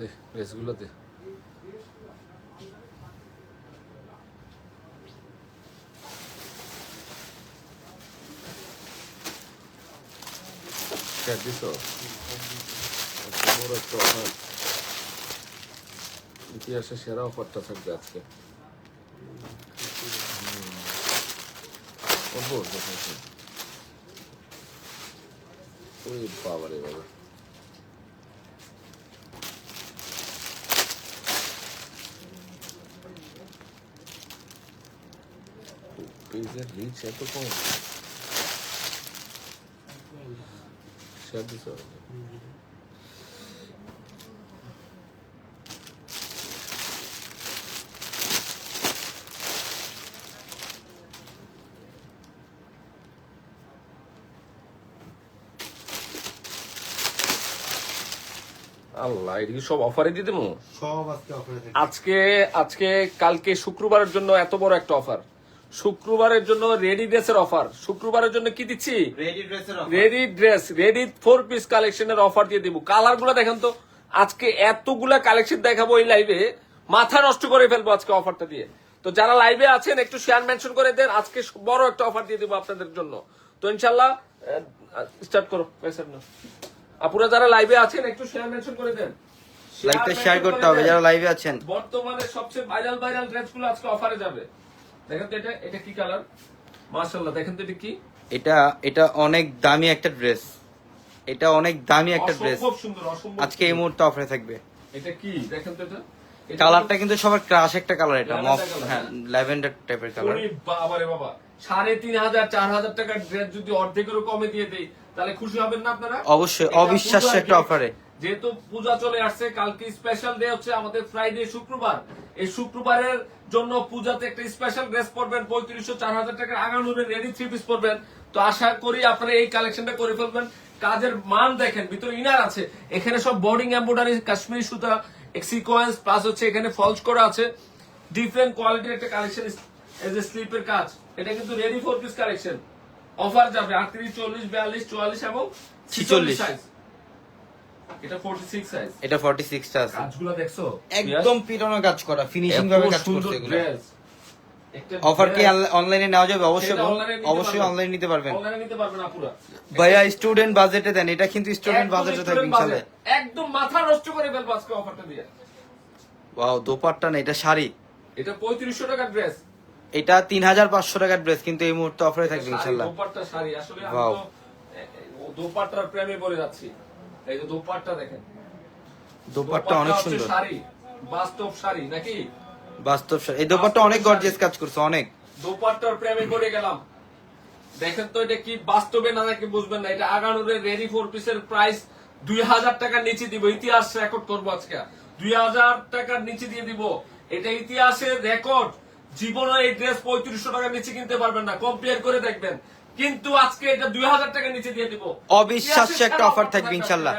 দে offer ইতিহাসের সেরা অফারটা থাকবে আজকে। অদ্ভুত ওই বাবা রে বাবা। পেজের রিচ এত কম হবে আল্লাহ এটা কি সব অফারে দিয়ে দেবো সব আজকে অফারে আজকে আজকে কালকে শুক্রবারের জন্য এত বড় একটা অফার শুক্রবারের জন্য রেডি ড্রেসের অফার শুক্রবারের জন্য কি দিচ্ছি? Ready dress ready four piece কালেকশনের অফার দিয়ে দিব। কালারগুলো দেখেন তো। আজকে এতগুলা কালেকশন দেখাবো এই লাইভে মাথা নষ্ট করে ফেলব আজকে অফারটা দিয়ে। তো যারা লাইভে আছেন একটু শেয়ার মেনশন করে দেন। আজকে বড় একটা অফার দিয়ে দিব আপনাদের জন্য। তো ইনশাল্লাহ স্টার্ট করো। না আপুরা যারা লাইভে আছেন একটু শেয়ার মেনশন করে দেন। লাইভটা শেয়ার করতে হবে যারা লাইভে আছেন। বর্তমানে সবচেয়ে ভাইরাল ভাইরাল ড্রেসগুলো আজকে অফারে যাবে। দেখেন তো এটা এটা কি কালার মাশাআল্লাহ দেখেন তো এটা কি? এটা এটা অনেক দামি একটা ড্রেস এটা অনেক দামি একটা ড্রেস আজকে এই মুহূর্তে অফারে থাকবে। এটা কি? দেখেন তো এটা। কালারটা কিন্তু সবার ক্রাশ একটা কালার এটা। মফ হ্যাঁ। ল্যাভেন্ডার টাইপের কালার বাবা রে বাবা। সাড়ে তিন হাজার চার হাজার টাকার ড্রেস যদি অর্ধেকেরও কমে দিয়ে দেই তাহলে খুশি হবেন না আপনারা? অবশ্যই, অবিশ্বাস্য একটা gift। যেহেতু পূজা চলে আসছে কালকে স্পেশাল ডে হচ্ছে আমাদের ফ্রাইডে শুক্রবার। এই শুক্রবারের জন্য পূজাতে একটা স্পেশাল ড্রেস পরবেন পঁয়ত্রিশশো চার হাজার টাকার আগানুরে রেডি থ্রি পিস পরবেন। তো আশা করি আপনারা এই কালেকশনটা করে ফেলবেন। কাজের মান দেখেন ভিতরে ইনার আছে। এখানে সব বোর্ডিং এম্বোডারি কাশ্মীরি সুতা সিকোয়েন্স প্লাস হচ্ছে এখানে ফলস করা আছে। ডিফারেন্ট কোয়ালিটির একটা কালেকশন এজ এ স্লিপের কাজ। এটা কিন্তু ready four piece collection offer যাবে আটত্রিশ চল্লিশ বিয়াল্লিশ চুয়াল্লিশ এবং 46 সাইজ এটা ফোর্টি সিক্স সাইজ এটা 46 টা আছে। কাজগুলো দেখছ? একদম পিটানো কাজ করা ফিনিশিং ভাবে কাজ করছে এগুলো। অফার কি অনলাইনে নেওয়া যাবে? অবশ্যই অবশ্যই। অনলাইন নিতে পারবেন। অনলাইনে নিতে পারবেন আপুরা। ভাইয়া স্টুডেন্ট বাজেটে দেন। এটা কিন্তু স্টুডেন্ট বাজেটে থাকবে ইনশাআল্লাহ একদম মাথা নষ্ট করে ফেলব আজকে অফারটা দিয়ে। ওয়াও দোপাট্টা না এটা শাড়ি। এটা পঁয়ত্রিশশো টাকার ড্রেস এটা তিন হাজার পাঁচশো টাকার ড্রেস কিন্তু এই মুহূর্তে অফারে থাকবে ইনশাল্লাহ। দোপাট্টা শাড়ি। আসলে আমি তো দোপাট্টার প্রেমে পড়ে যাচ্ছি। এই দোপাট্টা দেখেন। দোপাট্টা অনেক সুন্দর। শাড়ি বাস্তব শাড়ি নাকি? বাস্তব শাড়ি। এই দোপাট্টা অনেক গর্জিয়াস কাজ করছে অনেক। দোপাট্টার প্রেমে পড়ে গেলাম। দেখেন তো এটা কি বাস্তবে না নাকি বুঝবেন না। এটা আগানুরের রেডি ফোর পিসের প্রাইস দুই হাজার টাকার নিচে দিব। ইতিহাস রেকর্ড করব আজকে। দুই হাজার টাকার নিচে দিয়ে দিব। এটা ইতিহাসের রেকর্ড জীবনে এই ড্রেস পঁয়ত্রিশশো টাকার নিচে কিনতে পারবেন না। কম্পেয়ার করে দেখবেন। কিন্তু আজকে এটা দুই হাজার টাকার নিচে দিয়ে দিব। অবিশ্বাস্য একটা offer থাকবে ইনশাল্লাহ।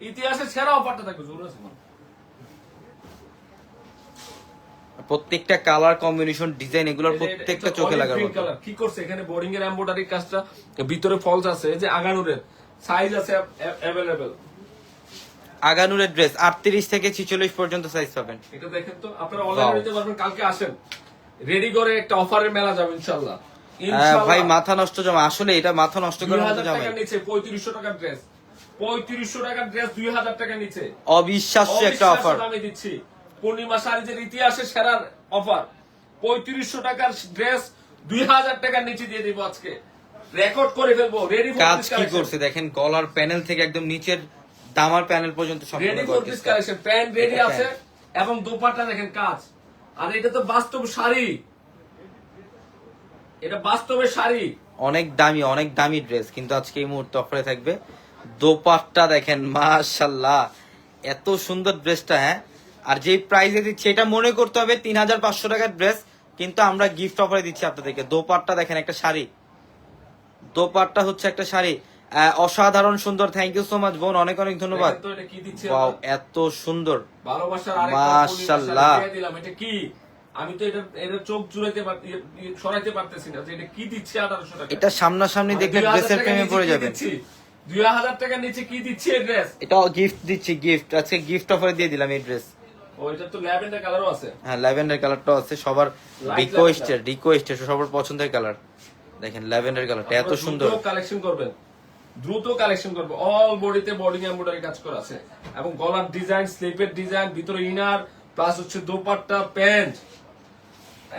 ইতিহাসের সেরা অফারটা থাকবে জোর আছে প্রত্যেকটা কালার কম্বিনেশন ডিজাইন এগুলোর প্রত্যেকটা চোখে লাগার মতো। কি করছে এখানে? বোর্ডিং এর এমব্রয়ডারি কাজটা ভিতরে ফলস আছে যে আগানুরের সাইজ আছে অ্যাভেলেবেল আগানুরের ড্রেস আটত্রিশ থেকে ছিচল্লিশ পর্যন্ত সাইজ পাবেন। এটা দেখেন তো আপনারা অনলাইনে নিতে পারবেন কালকে আসেন। রেডি করে একটা অফারের মেলা যাবে ইনশাআল্লাহ ভাই মাথা নষ্ট জমা আসলে এটা মাথা নষ্ট করার মতো হাজার নিচে পঁয়ত্রিশশো টাকার ড্রেস পঁয়ত্রিশশো টাকার ড্রেস দুই হাজার টাকা নিচে অবিশ্বাস্য একটা অফার দামে দিচ্ছি। পূর্ণিমা শাড়িজের ইতিহাসে সেরার অফার পঁয়ত্রিশশো টাকার ড্রেস দুই হাজার টাকার নিচে দিয়ে দিব আজকে। রেকর্ড করে ফেলব রেডি কাজ কি করছে দেখেন গলার প্যানেল থেকে একদম নিচের দামার প্যানেল পর্যন্ত সম্পূর্ণ ready four collection pant ready আছে এবং দোপাট্টা দেখেন কাজ। আর এটা তো বাস্তব শাড়ি। এটা বাস্তবের শাড়ি। অনেক দামি অনেক দামি ড্রেস কিন্তু আজকে এই মুহূর্তে অফারে থাকবে দোপাট্টা দেখেন মাশাল্লাহ এত সুন্দর ড্রেসটা হ্যাঁ? আর যেই প্রাইসে দিচ্ছে এটা মনে করতে হবে তিন হাজার পাঁচশো টাকার ড্রেস কিন্তু আমরা গিফট অফারে দিচ্ছি আপনাদেরকে। দোপাট্টা দেখেন একটা শাড়ি। দোপাট্টা হচ্ছে একটা শাড়ি। অসাধারণ সুন্দর থ্যাংক ইউ সো মাচ বোন অনেক অনেক ধন্যবাদ? এত সুন্দর। ভালোবাসার এটা আমি তো এটা এটা চোখ জুড়াইতে ইয়ে- ইয়ে সরাইতে পারতেছি না যে এটা কি দিচ্ছে আঠারোশো টাকা। এটা সামনাসামনি দেখলে 2000 ড্রেসের প্রেমে পড়ে দিচ্ছি? দুই হাজার টাকার নিচে কি দিচ্ছি এই ড্রেস এটাও গিফট দিচ্ছি গিফট আজকে গিফট অফারে দিয়ে দিলাম এই ড্রেস এটা হ্যাঁ ল্যাভেন্ডার কালারটাও আছে সবার রিকোয়েস্টের রিকোয়েস্টের সবার পছন্দের কালার। দেখেন ল্যাভেন্ডার কালারটা এত সুন্দর। কালেকশন করবেন। দ্রুত কালেকশন করবে। অল বডিতে বডি এমব্রয়ডারি কাজ করা আছে। এবং গলার ডিজাইন স্লিপের ডিজাইন ভিতরে ইনার প্লাস হচ্ছে দোপাট্টা প্যান্ট।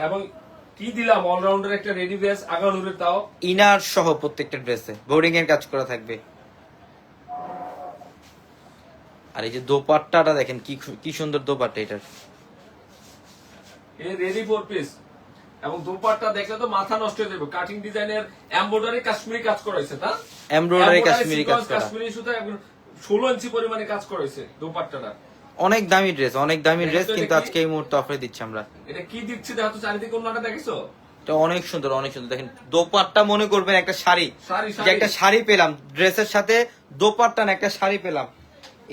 এবং কি দিলাম? অলরাউন্ডার একটা রেডি ড্রেস আগানুরের তাও ইনার সহ প্রত্যেকটা ড্রেসে বোর্ডিং এর কাজ করা থাকবে। আর এই যে দোপাট্টাটা দেখেন কি কি সুন্দর দোপাট্টা এটার। এই রেডি ফোর পিস এবং দোপাট্টা দেখলে তো মাথা নষ্ট হয়ে যাবে। কাটিং ডিজাইনের এমব্রয়ডারি কাশ্মীরি কাজ করা হয়েছে তা এমব্রয়ডারি কাশ্মীরি কাজ করা। কাশ্মীরি সুতা ষোলো ইঞ্চি পরিমাণে কাজ করা হয়েছে দোপাট্টাটা। অনেক দামি ড্রেস অনেক দামি ড্রেস কিন্তু আজকে এই মুহূর্তে অফারে দিচ্ছি আমরা। এটা কি দিচ্ছে দেখো তো চারিদিকে অন্যটা দেখেছ? এটা অনেক সুন্দর অনেক সুন্দর। দেখেন দোপাট্টা মনে করবেন একটা শাড়ি। যে একটা শাড়ি। পেলাম ড্রেসের সাথে দোপাট্টা না একটা শাড়ি পেলাম।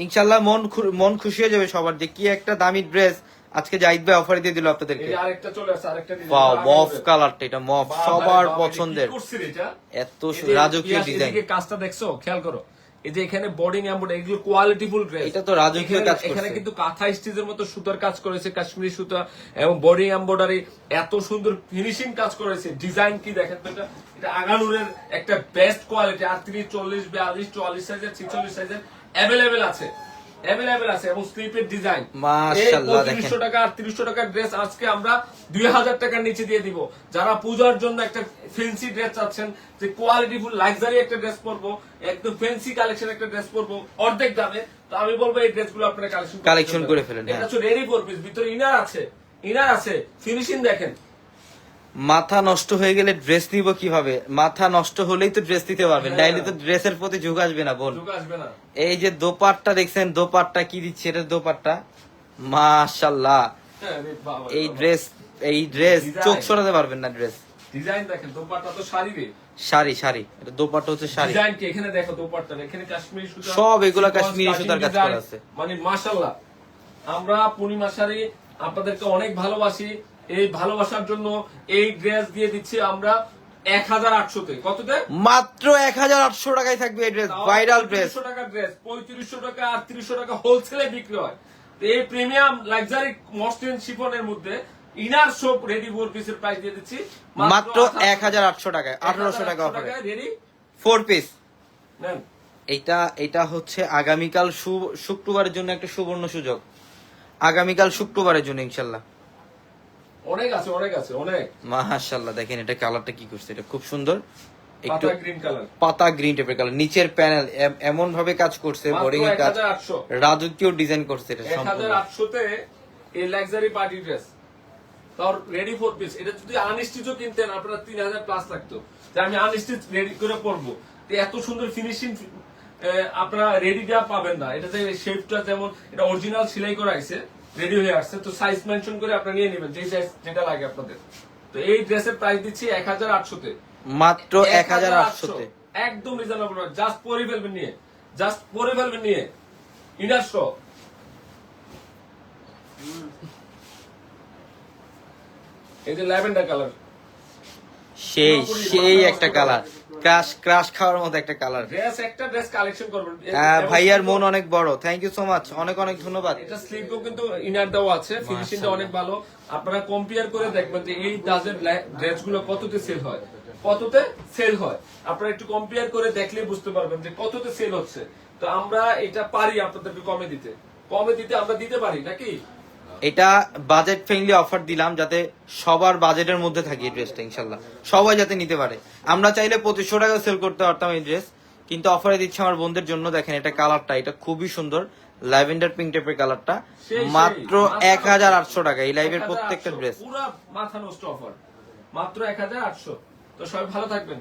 ইনশাল্লাহ মন মন খুশি হয়ে যাবে সবার যে কি একটা দামি ড্রেস আজকে জাহিদ ভাই অফারে দিয়ে দিল আপনাদেরকে। মফ কালারটা এটা মফ সবার পছন্দের? এত রাজকীয় ডিজাইন কাজটা দেখছ খেয়াল করো। এই যে এখানে বোর্ডিং এমন এগুলো কোয়ালিটিফুল ড্রেস এটা তো রাজকীয় কাজ এখানে কিন্তু কাঁথা স্টিচের মতো সুতার কাজ করেছে কাশ্মীরি সুতা এবং বোর্ডিং এমব্রয়ডারি এত সুন্দর ফিনিশিং কাজ করেছে। ডিজাইন কি দেখেন তো এটা? এটা আগানুরের একটা বেস্ট কোয়ালিটি আর আটত্রিশ চল্লিশ বিয়াল্লিশ চুয়াল্লিশ সাইজের ছিচল্লিশ সাইজের অ্যাভেলেবেল আছে। অ্যাভেলেবেল আছে এবং স্লিপের ডিজাইন মাশাআল্লাহ, দেখেন। পঁয়ত্রিশশো টাকা আটত্রিশশো টাকার ড্রেস আজকে আমরা দুই হাজার টাকার নিচে দিয়ে দিব যারা পূজার জন্য একটা ফেন্সি ড্রেস চাচ্ছেন যে কোয়ালিটি ফুল লাক্সারি একটা ড্রেস পরবো একদম ফেন্সি কালেকশন একটা ড্রেস পরবো অর্ধেক দামে তো আমি বলব এই ড্রেসগুলো আপনারা কালেকশন Collection করে ফেলেন, এটা হ্যাঁ। হচ্ছে রেডি ফোর পিস ভিতরে ইনার আছে ইনার আছে ফিনিশিং দেখেন মাথা নষ্ট হয়ে গেলে ড্রেস নিব কীভাবে? মাথা নষ্ট হলেই তো ড্রেস দিতে পারবেন। হ্যাঁ। নাইলে তো ড্রেসের প্রতি ঝুঁক আসবে না বোন। এই যে দোপাট্টা দেখছেন দোপাট্টা কি দিচ্ছে এটা দোপাট্টা? মাশাল্লাহ হ্যাঁ, এই ড্রেস এই ড্রেস। চোখ সরাতে পারবেন না ড্রেস ডিজাইন দেখেন দোপাট্টা তো শাড়ি শাড়ি শাড়ি। এটা দোপাট্টা হচ্ছে শাড়ি। ডিজাইন কি? এখানে দেখো দোপাট্টা। এখানে কাশ্মীরি সুতা সব এগুলা কাশ্মীরি সুতার কাজ করা আছে। মানে মাশাআল্লাহ। আমরা পূর্ণিমা শাড়ি আপনাদেরকে অনেক ভালোবাসি। এই ভালোবাসার জন্য এই ড্রেস দিয়ে দিচ্ছি আমরা এক হাজার আটশোতে কততে মাত্র এক হাজার আটশো টাকায় থাকবে এই ড্রেস ভাইরাল ড্রেস। টাকা ড্রেস পঁয়ত্রিশশো টাকা আটত্রিশশো টাকা হোলসেলে বিক্রি হয়। এই প্রিমিয়াম লাক্সারি মসলিন শিফনের মধ্যে ইনার শপ রেডি ফোর পিসের প্রাইস দিয়ে দিচ্ছি। মাত্র এক হাজার আটশো টাকায় আঠারোশো টাকা অফারে রেডি ফোর পিস এইটা এটা হচ্ছে আগামীকাল শুক্রবারের জন্য একটা সুবর্ণ সুযোগ। আগামীকাল শুক্রবারের জন্য ইনশাল্লাহ। অনেক আছে অনেক আছে অনেক। মাশাল্লাহ দেখেন এটা কালারটা কি করছে এটা খুব সুন্দর। একটু গ্রিন কালার পাতা গ্রিন টাইপের কালার নিচের প্যানেল এমন ভাবে কাজ করছে এর কাজ। রাজকীয় ডিজাইন করছে এটা এক হাজার সম্পূর্ণ এই লাক্সারি পার্টি ড্রেস তার রেডি ফোর পিস এটা যদি আনস্টিচও কিনতেন আপনার তিন হাজার প্লাস থাকতো। যে আমি আনস্টিচ রেডি করে পরবো। তো এত সুন্দর ফিনিশিং আপনারা রেডি দেওয়া পাবেন না। এটা যে শেপটা যেমন এটা অরিজিনাল সেলাই করা আছে রেডি হয়ে আসছে। তো সাইজ মেনশন করে আপনারা নিয়ে নেবেন যে সাইজ যেটা লাগে আপনাদের। তো এই ড্রেসের প্রাইস দিচ্ছি এক হাজার আটশোতে মাত্র এক হাজার আটশোতে একদম রিজনেবল জাস্ট পরে ফেলবেন নিয়ে। জাস্ট পরে ফেলবেন নিয়ে। ইনার শো এই যে ল্যাভেন্ডার কালার সেই সেই একটা কালার ক্রাশ ক্রাশ খাওয়ার মতো একটা কালার ড্রেস একটা ড্রেস কালেকশন করবেন। হ্যাঁ, ভাইয়ার মন অনেক বড়। থ্যাংক ইউ সো মাচ অনেক অনেক ধন্যবাদ। এটা স্লিপও কিন্তু ইনার দেওয়া আছে। ফিনিশিংটা অনেক ভালো। আপনারা কম্পেয়ার করে দেখবেন যে এই দাজের ড্রেসগুলো কততে সেল হয়। কততে সেল হয়। আপনারা একটু কম্পেয়ার করে দেখলে বুঝতে পারবেন যে কততে সেল হচ্ছে। তো আমরা এটা পারি আপনাদেরকে কমে দিতে। কমে দিতে আমরা দিতে পারি নাকি? এটা বাজেট ফ্রেন্ডলি অফার দিলাম যাতে সবার বাজেটের মধ্যে থাকে এই ড্রেসটা ইনশাল্লাহ। সবাই যাতে নিতে পারে। আমরা চাইলে পঁচিশশো টাকা সেল করতে পারতাম এই ড্রেস কিন্তু অফারে দিচ্ছে আমার বন্ধুদের জন্য। দেখেন এটা কালারটা এটা খুবই সুন্দর। ল্যাভেন্ডার পিঙ্ক টাইপের কালারটা মাত্র এক হাজার আটশো টাকা এই লাইভের প্রত্যেকটা ড্রেস পুরা মাথা নষ্ট অফার মাত্র এক হাজার আটশো। তো সবাই ভালো থাকবেন।